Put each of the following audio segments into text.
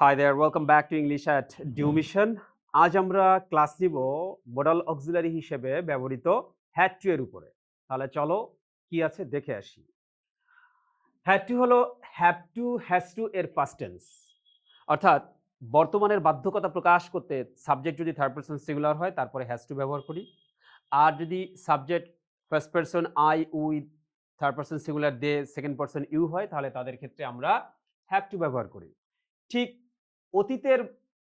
Hi there welcome back to English at due মিশন আজ আমরা ক্লাস নিব মডাল অক্সিলারি হিসেবে ব্যবহৃত হ্যাড টু এর উপরে। তাহলে চলো কি আছে দেখে আসি। হ্যাড টু হলো হ্যাভ টু হ্যাজ টু এর পাস্ট টেন্স অর্থাৎ বর্তমানের বাধ্যকতা প্রকাশ করতে সাবজেক্ট যদি থার্ড পার্সন সিঙ্গুলার হয়, তারপরে হ্যাজ টু ব্যবহার করি। আর যদি subject first person I we third person singular they second person you হয়, তাহলে তাদের ক্ষেত্রে আমরা হ্যাভ টু ব্যবহার করি। ঠিক অতীতের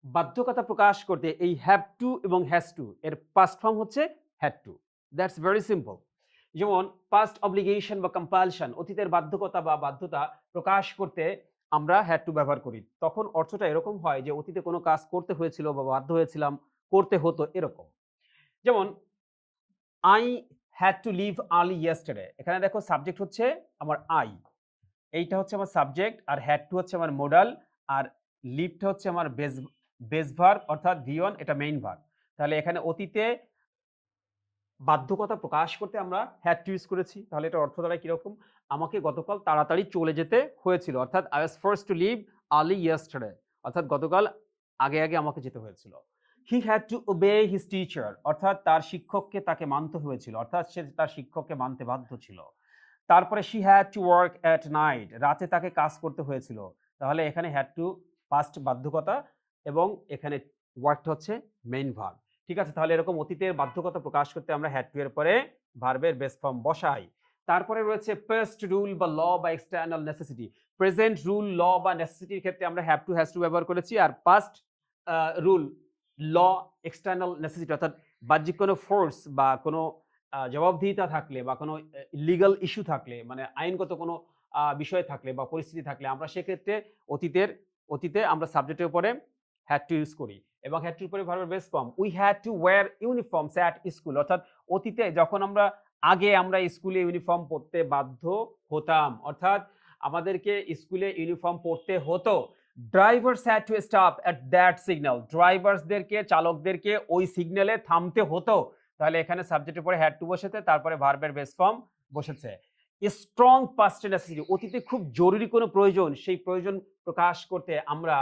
বাধ্যকতা প্রকাশ করতে এই হ্যাভ টু এবং হ্যাজ টু এর পাস্ট ফর্ম হচ্ছে had to that's very simple যেমন পাস্ট অব্লিগেশন বা কম্পালশন অতীতের বাধ্যকতা বা বাধ্যতা প্রকাশ করতে আমরা হ্যাড টু ব্যবহার করি। তখন অর্থটা এরকম হয় যে, অতীতে কোনো কাজ করতে হয়েছিল বা বাধ্য হয়েছিলাম, করতে হতো এরকম। যেমন I had to leave early yesterday এখানে দেখো সাবজেক্ট হচ্ছে আমার আই এইটা হচ্ছে আমার সাবজেক্ট আর হ্যাড টু হচ্ছে আমার মোডাল আর লিভটা হচ্ছে আমার বেস বেস ভার্ব অর্থাৎ ভিওন এটা মেইন ভার্ব তাহলে এখানে অতীতে বাধ্যকতা প্রকাশ করতে আমরা হ্যাড টু ইউজ করেছি। তাহলে এটা অর্থ দ্বারা কীরকম? আমাকে গতকাল তাড়াতাড়ি চলে যেতে হয়েছিল। অর্থাৎ I was first to leave early yesterday অর্থাৎ গতকাল আগে আগে আমাকে যেতে হয়েছিল। He had to obey his teacher অর্থাৎ তার শিক্ষককে তাকে মানতে হয়েছিল। অর্থাৎ সে তার শিক্ষককে মানতে বাধ্য ছিল। তারপরে she had to work at night রাতে তাকে কাজ করতে হয়েছিল। তাহলে এখানে হ্যাড টু পাস্ট বাধ্যকতা এবং এখানে ওয়ার্কটা হচ্ছে মেইন ভার্ব ঠিক আছে? তাহলে এরকম অতীতের বাধ্যকতা প্রকাশ করতে আমরা হ্যাড টু এর পরে ভার্বের বেস ফর্ম বসাই। তারপরে রয়েছে পেস্ট রুল বা ল বা external necessity present rule law বা নেসেসিটির ক্ষেত্রে আমরা হ্যাভ টু হ্যাজ টু ব্যবহার করেছি আর past rule law external necessity অর্থাৎ বাহ্যিক কোনো ফোর্স বা কোনো জবাবদিহিতা থাকলে বা কোনো লিগাল ইস্যু থাকলে মানে আইনগত কোনো বিষয় থাকলে বা পরিস্থিতি থাকলে আমরা সেক্ষেত্রে অতীতের অতীতে আমরা সাবজেক্টের উপরে হ্যাড টু ইউজ করি এবং হ্যাড টু উপরে ভার্বের base form we had to wear uniforms at school অর্থাৎ অতীতে যখন আমরা, আগে আমরা স্কুলে ইউনিফর্ম পরতে বাধ্য হতাম, অর্থাৎ আমাদেরকে স্কুলে ইউনিফর্ম পরতে হতো drivers had to stop at that signal ড্রাইভার্সদেরকে চালকদেরকে ওই সিগন্যালে থামতে হতো। তাহলে এখানে সাবজেক্টের পরে হ্যাড টু বসেছে, তারপরে ভার্বের বেস ফর্ম বসেছে। স্ট্রং পাস্ট নেসেসিটি অতীতে খুব জরুরি কোনো প্রয়োজন, সেই প্রয়োজন প্রকাশ করতে আমরা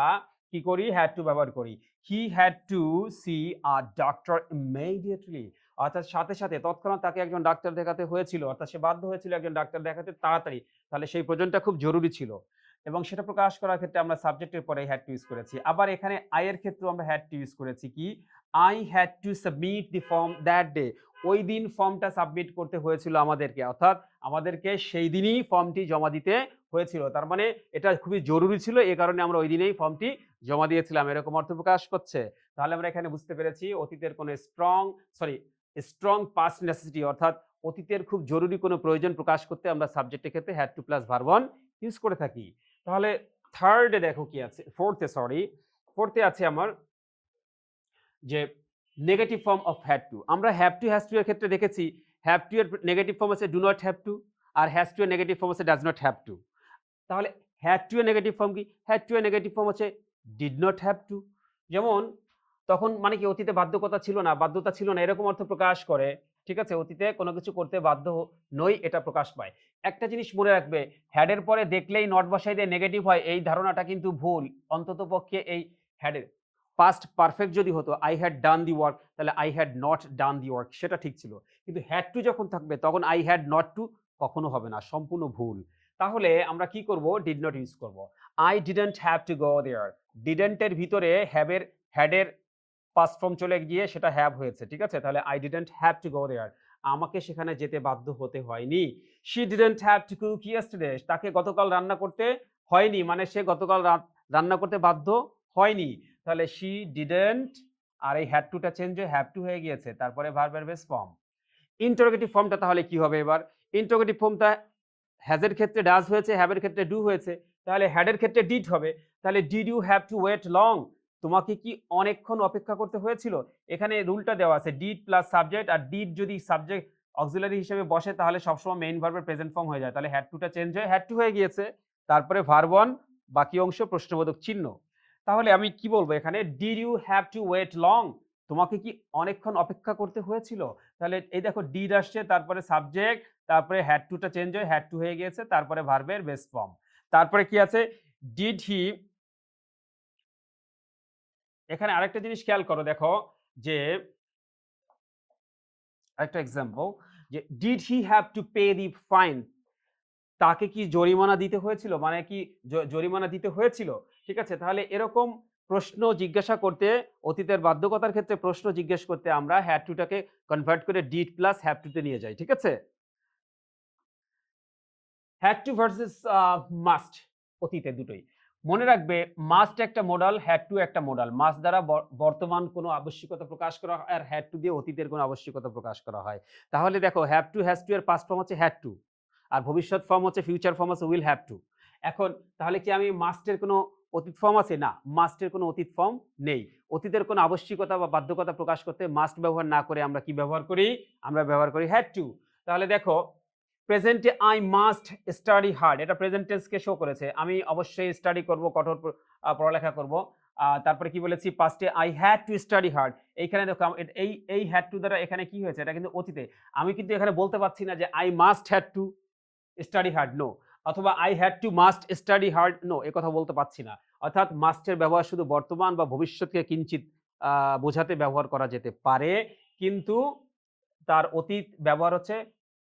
কি করি? হ্যাড টু ব্যবহার করি। He had to see a doctor immediately অর্থাৎ সাথে সাথে, তৎক্ষণাৎ তাকে একজন ডাক্তার দেখাতে হয়েছিল, অর্থাৎ সে বাধ্য হয়েছিল একজন ডাক্তার দেখাতে তাড়াতাড়ি। তাহলে সেই প্রয়োজনটা খুব জরুরি ছিল। এবং সেটা প্রকাশ করার ক্ষেত্রে আমরা সাবজেক্টের পরে হ্যাড টু ইউজ করেছি। আবার এখানে আয়ের ক্ষেত্রেও আমরা হ্যাড টু ইউজ করেছি। কি? I had to submit the form that day ওই দিন ফর্মটা সাবমিট করতে হয়েছিল আমাদেরকে। অর্থাৎ আমাদেরকে সেই দিনই ফর্মটি জমা দিতে হয়েছিল। তার মানে এটা খুবই জরুরি ছিল। এ কারণে আমরা ওই দিনেই ফর্মটি জমা দিয়েছিলাম। এরকম অর্থ প্রকাশ করছে। তাহলে আমরা এখানে বুঝতে পেরেছি অতীতের কোনো strong sorry strong past necessity অর্থাৎ অতীতের খুব জরুরি কোনো প্রয়োজন প্রকাশ করতে আমরা সাবজেক্টের ক্ষেত্রে had to plus verb use করে থাকি। তাহলে থার্ডে দেখো কি আছে ফোর্থে সরি ফোর্থে আছে আমার যে negative form of had to আমরা হ্যাভ টু হ্যাজ টু এর ক্ষেত্রে দেখেছি হ্যাভ টু এর নেগেটিভ ফর্ম আছে ডু নট হ্যাভ টু আর হ্যাজ টু এর নেগেটিভ ফর্ম আছে ডাজ নট হ্যাভ টু তাহলে হ্যাড টু এর নেগেটিভ ফর্ম কি? হ্যাড টু এর নেগেটিভ ফর্ম হচ্ছে ডিড নট হ্যাভ টু যেমন তখন মানে কি অতীতে বাধ্যকতা ছিল না, বাধ্যতা ছিল না, এরকম অর্থ প্রকাশ করে, ঠিক আছে, অতীতে কোনো কিছু করতে বাধ্য নই, এটা প্রকাশ পায়। একটা জিনিস মনে রাখবে হ্যাডের পরে দেখলেই নট বসাই দিয়ে নেগেটিভ হয়, এই ধারণাটা কিন্তু ভুল। অন্তত পক্ষে এই হ্যাডের পাস্ট পারফেক্ট যদি হতো I had done the work তাহলে I had not done the work সেটা ঠিক ছিল। কিন্তু হ্যাড টু যখন থাকবে, তখন আই হ্যাড নট টু কখনো হবে না, সম্পূর্ণ ভুল। তাহলে আমরা কি করব? ডিড নট ইউজ করব। I didn't have to go there ডিডেন্টের ভিতরে হ্যাভের হ্যাডের পাস্ট ফর্ম চলে গিয়ে সেটা হ্যাভ হয়েছে, ঠিক আছে? তাহলে I didn't have to go there আমাকে সেখানে যেতে বাধ্য হতে হয়নি। She didn't have to cook yesterday তাকে গতকাল রান্না করতে হয়নি মানে সে গতকাল রান্না করতে বাধ্য হয়নি। তাহলে শি ডিডেন্ট আর এই হ্যাড টুটা চেঞ্জ হয়ে হ্যাভ টু হয়ে গিয়েছে। তারপরে ভার্বের বেস ফর্ম ইন্টারোগেটিভ ফর্মটা তাহলে কি হবে এবার? ইন্টারোগেটিভ ফর্মটা হ্যাজের ক্ষেত্রে ডাজ হয়েছে হ্যাভের ক্ষেত্রে ডু হয়েছে। তাহলে হ্যাডের ক্ষেত্রে ডিড হবে। তাহলে did you have to wait long তোমাকে কি অনেকক্ষণ অপেক্ষা করতে হয়েছিল? এখানে রুলটা দেওয়া আছে ডিড প্লাস সাবজেক্ট আর ডিড যদি সাবজেক্ট অক্সিলারি হিসেবে বসে, তাহলে সবসময় মেইন ভার্বের প্রেজেন্ট ফর্ম হয়ে যায়। তাহলে হ্যাড টুটা চেঞ্জ হয়ে হ্যাড টু হয়ে গিয়েছে। তারপরে ভার্ব ওয়ান বাকি অংশ প্রশ্নবোধক চিহ্ন। তাহলে আমি কি বলব? এখানে did you have to wait long তোমাকে কি অনেকক্ষণ অপেক্ষা করতে হয়েছিল? তাহলে এই দেখো ডিড আসছে, তারপরে সাবজেক্ট তারপরে হ্যাড টুটা চেঞ্জ হয়ে হ্যাড টু হয়ে গিয়েছে, তারপরে ভার্বের বেস ফর্ম তারপরে কি আছে? ডিড হি এখানে আরেকটা জিনিস খেয়াল করো, দেখো, যে একটা এক্সাম্পল যে did he have to pay the fine তাকে কি জরিমানা দিতে হয়েছিল? মানে কি জরিমানা দিতে হয়েছিল? ঠিক আছে? তাহলে এরকম প্রশ্ন জিজ্ঞাসা করতে, অতীতের বাধ্যকতার ক্ষেত্রে প্রশ্ন জিজ্ঞেস করতে আমরা হ্যাড টুটাকে কনভার্ট করে ডিড প্লাস হ্যাভ টুতে নিয়ে যাই, ঠিক আছে? হ্যাড টু ভার্সেস মাস্ট অতীতে দুটোই। মনে রাখবে মাস্ট একটা মডাল হ্যাড টু একটা মডাল মাস্ট দ্বারা বর্তমান কোনো আবশ্যকতা প্রকাশ করা হয় আর হ্যাড টু দিয়ে অতীতের কোনো আবশ্যকতা প্রকাশ করা হয়। তাহলে দেখো হ্যাভ টু হ্যাজ টু এর পাস্ট ফর্ম হচ্ছে হ্যাড টু আর ভবিষ্যৎ ফর্ম হচ্ছে ফিউচার ফর্ম হচ্ছে উইল হ্যাভ টু এখন তাহলে কি আমি মাস্টের কোনো অতীত ফর্ম আছে? না। মাস্টের কোনো অতীত ফর্ম নেই। অতীতের কোনো আবশ্যিকতা বা বাধ্যকতা প্রকাশ করতে মাস্ট ব্যবহার না করে আমরা কি ব্যবহার করি? আমরা ব্যবহার করি হ্যাড টু তাহলে দেখো প্রেজেন্টে আই মাস্ট স্টাডি হার্ড এটা প্রেজেন্ট টেন্সকে শো করেছে। আমি অবশ্যই স্টাডি করব, কঠোর পড়ালেখা করব। তারপরে কি বলেছি? পাস্টে I had to study hard এইখানে দেখো এই এই হ্যাড টু দ্বারা এখানে কি হয়েছে? এটা কিন্তু অতীতে। আমি কিন্তু এখানে বলতে পারছি না যে I must had to study hard no অথবা I had to must study hard no এ কথা বলতে পারছি না। অর্থাৎ মাস্টের ব্যবহার শুধু বর্তমান বা ভবিষ্যৎকে কিঞ্চিত বোঝাতে ব্যবহার করা যেতে পারে, কিন্তু তার অতীত ব্যবহার হচ্ছে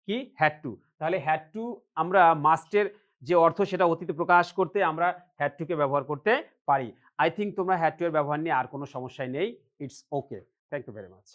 কি? হ্যাড টু তাহলে হ্যাড টু আমরা মাস্টের যে অর্থ সেটা অতীতে প্রকাশ করতে আমরা হ্যাড টুকে ব্যবহার করতে পারি। আই থিঙ্ক তোমরা হ্যাড টু এর ব্যবহার নিয়ে আর কোনো সমস্যাই নেই। It's okay thank you very much